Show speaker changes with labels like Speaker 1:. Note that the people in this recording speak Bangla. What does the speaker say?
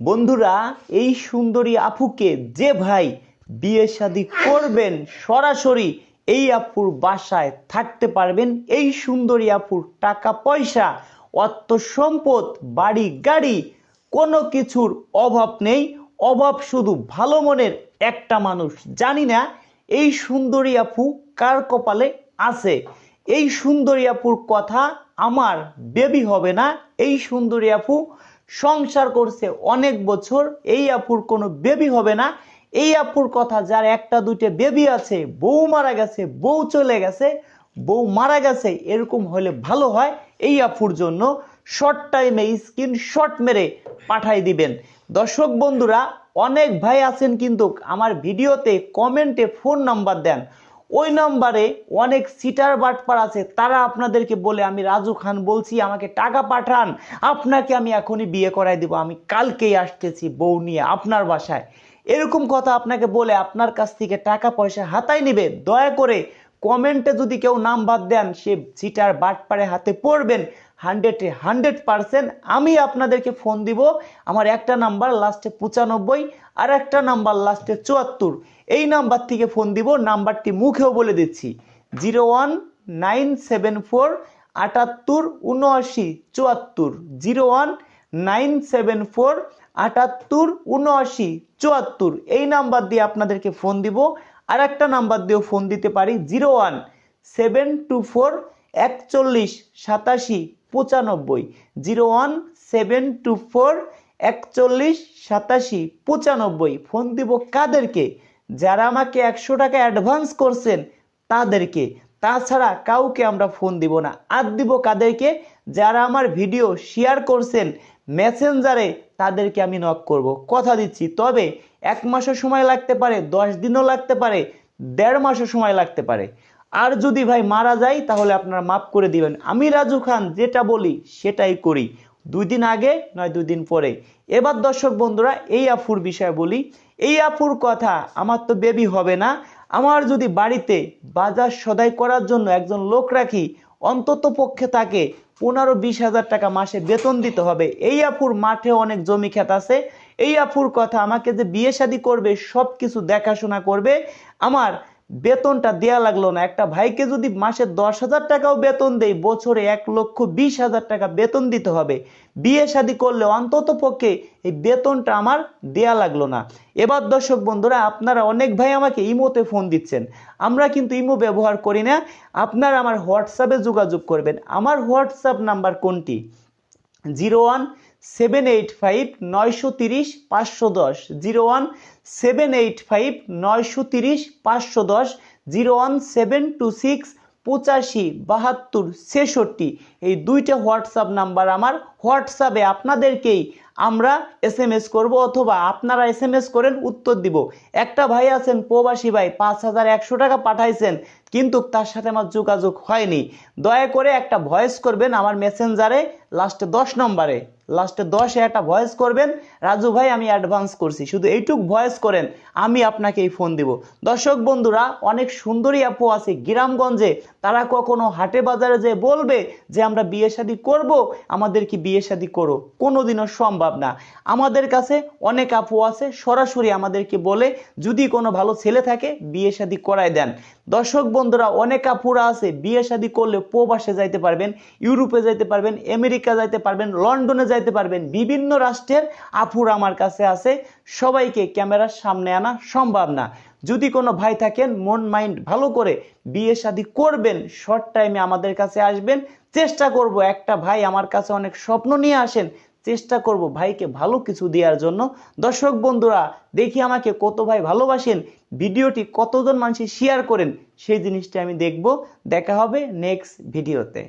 Speaker 1: বন্ধুরা, এই সুন্দরী আপুকে যে ভাই বিয়ে শাদি করবেন সরাসরি এই আপুর বাসায় থাকতে পারবেন। এই সুন্দরী আপুর টাকা পয়সা, অর্থ সম্পদ, বাড়ি গাড়ি, কোনো কিছুর অভাব নেই। অভাব শুধু ভালো মনের একটা মানুষ জানি না, এই সুন্দরী আপু কার কপালে আছে? এই সুন্দরী আপুর কথা আমার বেবি হবে না। এই সুন্দরী আপু সংসার করছে অনেক বছর, এই আপুর কোনো বেবি হবে না। এই আপুর কথা যার একটা দুইটা বেবি আছে, বউ মারা গেছে, বউ চলে গেছে, বউ মারা গেছে, এরকম হলে ভালো হয় এই আপুর জন্য। শর্ট টাইমে শট মেরে পাঠাই দিবেন। দর্শক বন্ধুরা, অনেক ভাই আছেন কিন্তু আমার ভিডিওতে কমেন্টে ফোন নাম্বার দেন। ওই নাম্বারে অনেক সিটার বাটপার আছে, তারা আপনাদেরকে বলে, আমি রাজু খান বলছি, আমাকে টাকা পাঠান, আপনাকে আমি এখনই বিয়ে করাই দিব, আমি কালকেই আসতেছি বউ নিয়ে আপনার বাসায়। এরকম কথা আপনাকে বলে, আপনার কাছ থেকে টাকা পয়সা হাতায় নেবে, দয়া করে কমেন্টে যদি কেউ নাম্বার দেন, সে সিটার বাটপারে হাতে পড়বেন হান্ড্রেডে, হান্ড্রেড পারসেন্ট আমি আপনাদেরকে ফোন দিব। আমার একটা নাম্বার লাস্টে পঁচানব্বই, আর একটা নাম্বার লাস্টে চুয়াত্তর। এই নাম্বার থেকে ফোন দিব নাম্বারটি মুখেও বলে দিচ্ছি। Zero one nine seven four আটাত্তর উনআশি চুয়াত্তর। Zero one nine seven four আটাত্তর উনআশি চুয়াত্তর। এই নাম্বার দিয়ে আপনাদেরকে ফোন দিব। আর একটা নাম্বার দিয়েও ফোন দিতে পারি। Zero one seven two four একচল্লিশ সাতাশি পঁচানব্বই, zero one seven two four একচল্লিশ সাতাশি, পঁচানব্বই। ফোন দিব কাদেরকে? যারা আমাকে একশো টাকা অ্যাডভান্স করছেন, তাদেরকে। তাছাড়া কাউকে আমরা ফোন দিব না। আর দিব কাদেরকে? যারা আমার ভিডিও শেয়ার করছেন মেসেঞ্জারে তাদেরকে আমি নক করব। কথা দিচ্ছি, তবে এক মাসও সময় লাগতে পারে, দশ দিনও লাগতে পারে, দেড় মাসও সময় লাগতে পারে। আর যদি ভাই মারা যায়, তাহলে আপনারা মাফ করে দিবেন। আমি রাজু খান যেটা বলি, সেটাই করি। দুই দিন আগে, নয় দুই দিন পরে। এবার দর্শক বন্ধুরা, এই আফুর বিষয়ে বলি। এই আফুর কথা আমার তো বেবি হবে না। আমার যদি বাড়িতে বাজার সদাই করার জন্য একজন লোক রাখি, অন্তত পক্ষে তাকে পনেরো বিশ হাজার টাকা মাসে বেতন দিতে হবে। এই আফুর মাঠে অনেক জমি ক্ষেত আছে। এই আফুর কথা আমাকে যে বিয়ে শাদী করবে সব কিছু দেখাশোনা করবে। আমার বেতনটা দেয়া লাগল না। একটা ভাইকে যদি মাসে দশ হাজার টাকাও বেতন দেই, বছরে এক লক্ষ বিশ হাজার টাকা বেতন দিতে হবে। বিয়ে শাদী করলে অন্তত পক্ষে এই বেতনটা আমার দেয়া লাগল না। এবার দর্শক বন্ধুরা, আপনারা অনেক ভাই আমাকে ইমোতে ফোন দিচ্ছেন। আমরা কিন্তু ইমো ব্যবহার করি না। আপনারা আমার হোয়াটসঅ্যাপে যোগাযোগ করবেন। আমার হোয়াটসঅ্যাপ নাম্বার কোনটি? Zero one seven eight five নয়শো তিরিশ পাঁচশো দশ zero one seven eight five নয়শো তিরিশ পাঁচশো দশ zero one seven two six পঁচাশি, বাহাত্তর, ছেষট্টি। এই দুইটা হোয়াটসঅ্যাপ নাম্বার আমার হোয়াটসঅ্যাপে আপনাদেরকেই আমরা এস এম এস করব অথবা আপনারা এস এম এস করেন উত্তর দিব। একটা ভাই আছেন, প্রবাসী ভাই, পাঁচ হাজার একশো টাকা পাঠাইছেন, কিন্তু তার সাথে আমার যোগাযোগ হয়নি। দয়া করে একটা ভয়েস করবেন আমার মেসেঞ্জারে, লাস্টে দশ নম্বরে। লাস্টে দশে একটা ভয়েস করবেন, রাজু ভাই আমি অ্যাডভান্স করছি, শুধু এইটুক ভয়েস করেন, আমি আপনাকে এই ফোন দিব। দর্শক বন্ধুরা, অনেক সুন্দরী আপু আছে গ্রামগঞ্জে, তারা কখনো হাটে বাজারে যে বলবে যে আমরা বিয়ে শাদী করব, আমাদের কি বিয়ে শাদী করো? কোনোদিনও সম্ভব না। আমাদের কাছে অনেক আপু আছে, সরাসরি আমাদেরকে বলে যদি কোনো ভালো ছেলে থাকে, বিয়ে শাদী করায় দেন। দর্শক বন্ধুরা, অনেক আপুরা আছে, বিয়ে শাদী করলে প্রবাসে যাইতে পারবেন, ইউরোপে যাইতে পারবেন, আমেরিকা যাইতে পারবেন, লন্ডনে যাইতে পারবেন, বিভিন্ন রাষ্ট্রের আপুরা আমার কাছে আছে। সবাইকে ক্যামেরার সামনে আনা সম্ভব না। যদি কোনো ভাই থাকেন, মন, মাইন্ড ভালো করে বিয়ে শাদী করবেন শর্ট টাইমে আমাদের কাছে আসবেন, চেষ্টা করব একটা ভাই আমার কাছে অনেক স্বপ্ন নিয়ে আসেন, চেষ্টা করব ভাইকে ভালো কিছু দেওয়ার জন্য। দর্শক বন্ধুরা, দেখি আমাকে কত ভাই ভালোবাসেন, ভিডিওটি কতজন মানুষ শেয়ার করেন, সেই জিনিসটা আমি দেখব। দেখা হবে নেক্সট ভিডিওতে